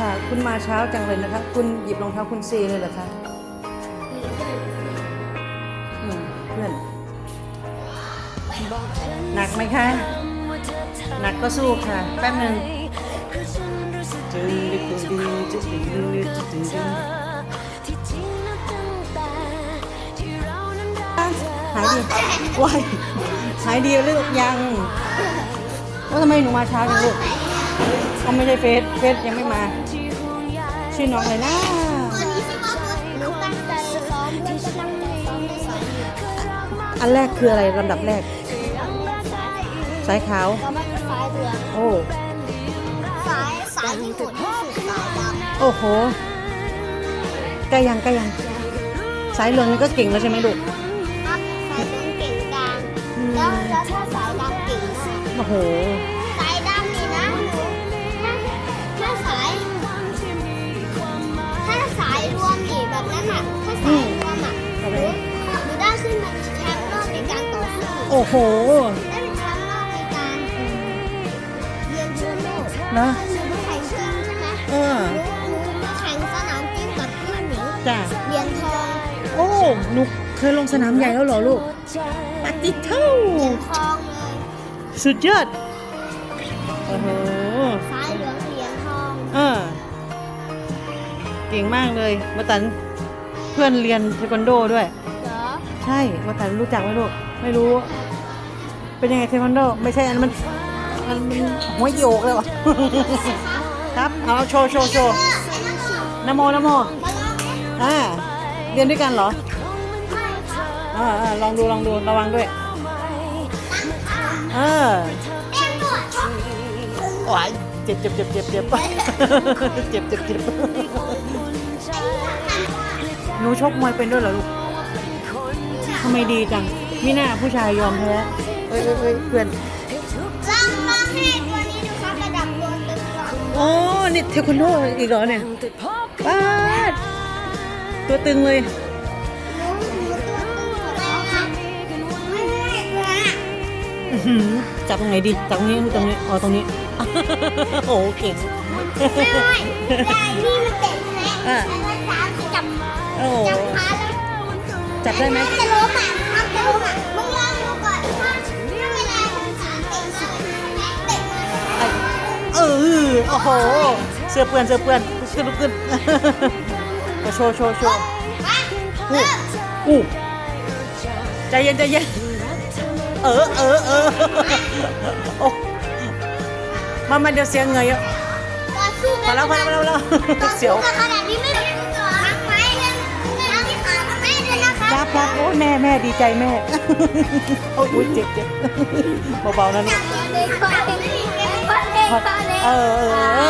ค่ะ คุณมาเช้าจังเลยนะคะ คุณหยิบรองเท้าคุณซีเลยเหรอคะอืมเพื่อน หนักไหมคะ หนักก็สู้ค่ะ แป๊บหนึ่งจึงดึกดึงดึงจึงดึงดึงดึงหายดีว้ายหายดีหรือยังว่าทำไมหนูมาเช้าจังลูก เขาไม่ได้เฟซเฟซยังไม่มา ชื่อน้องเลยนะวันนี้ที่ว่าหนูตั้งใจซ้อมเพื่อจะตั้งใจซ้อมในสายอันแรกคืออะไรลำดับแรก สายขาวแล้วมันเป็นสายเหลืองโอ้สายสายที่สุดที่สุดสายดำโอ้โหใกล้ยังใกล้ยัง สายเหลืองนี่ก็เก่งแล้วใช่ไหมลูกครับสายเหลืองเก่งกลางแล้วแล้วถ้าสายดำเก่งมากโอ้โห โอ้โห ได้เป็นแชมป์โลกในการเรียนชูโลกนะหนูแข่งจริงใช่ไหมเออ หนูหนูมาแข่งสนามจริงกับเพื่อนหนูจ้ะเหรียญทองโอ้หนุกเคยลงสนามใหญ่แล้วเหรอลูกปฏิเท่าเหรียญทองเลยสุดยอด โอ้โหสายเหลืองเหรียญทองเออ เก่งมากเลย มาตันเพื่อนเรียนเทควันโดด้วย เหรอ ใช่ มาตันรู้จักไหมลูก ไม่รู้ เป็นยังไงเทควันโดไม่ใช่อันนั้นมันมันมันหัวโยกเลยวะครับเอาโชว์โชว์โชว์นโมนโมอ่าเรียนด้วยกันเหรออ่าลองดูลองดูระวังด้วยเออโอ้ยเจ็บเจ็บเจ็บเจ็บเจ็บเจ็บเจ็บเจ็บหนูชกมวยเป็นด้วยเหรอลูกทำไมดีจังมิน่าผู้ชายยอมแพ้ เอ้ยเอ้ยเอ้ยเพื่อนลองลองให้ตัวนี้ดูครับระดับตัวตึงก่อนโอ้นี่เทควันโดอีกเหรอเนี่ยป้าดตัวตึงเลยหนูหนูตัวตึงหมดแล้วครับไม่ไม่ไม่อื้อหือจับตรงไหนดีจับตรงนี้หรือตรงนี้อ๋อตรงนี้โอ้โหเก่งไม่ไม่ได้นี่มันเตะใช่ไหมอ่าแต่ว่าสามจับโอ้โหจับขาแล้วจับได้ไหมจะล้มอะมันจะล้มอะ ออโอ้โห เสื้อเปื้อนเสื้อเปื้อนขึ้นลุกขึ้นมาโชว์โชว์โชว์เริ่มอู้ใจเย็นใจเย็นเออเออเออโอ้มามาเดี๋ยวเสียงเงยอะต่อสู้พอแล้วพอแล้วพอแล้วเสียวขนาดนี้ไม่ได้ต่อทั้งไม้เลยทั้งที่ขาทั้งแม่ด้วยนะคะรับรับโอ้แม่แม่ดีใจแม่โอ้ยเจ็บเจ็บเบาๆนะลูก เด็กคนเด็กคนเด็กคนเด็กเออเออเอ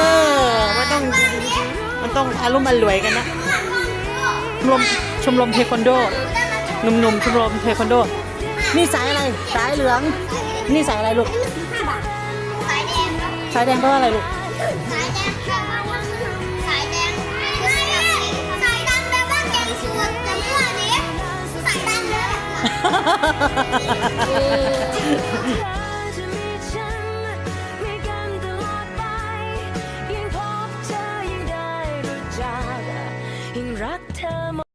อมันต้องมันต้องอารมณ์อร่วยกันนะชมรมชมรมเทควันโดหนุ่มๆชมรมเทควันโด นี่สายอะไรสายเหลือง นี่สายอะไรลูกสายแดงครับสายแดงแปลว่าอะไรลูกสายแดงแปลว่าสายแดงสายดำแปลว่าเก่งสุดแต่เมื่อนี้สายดำเลย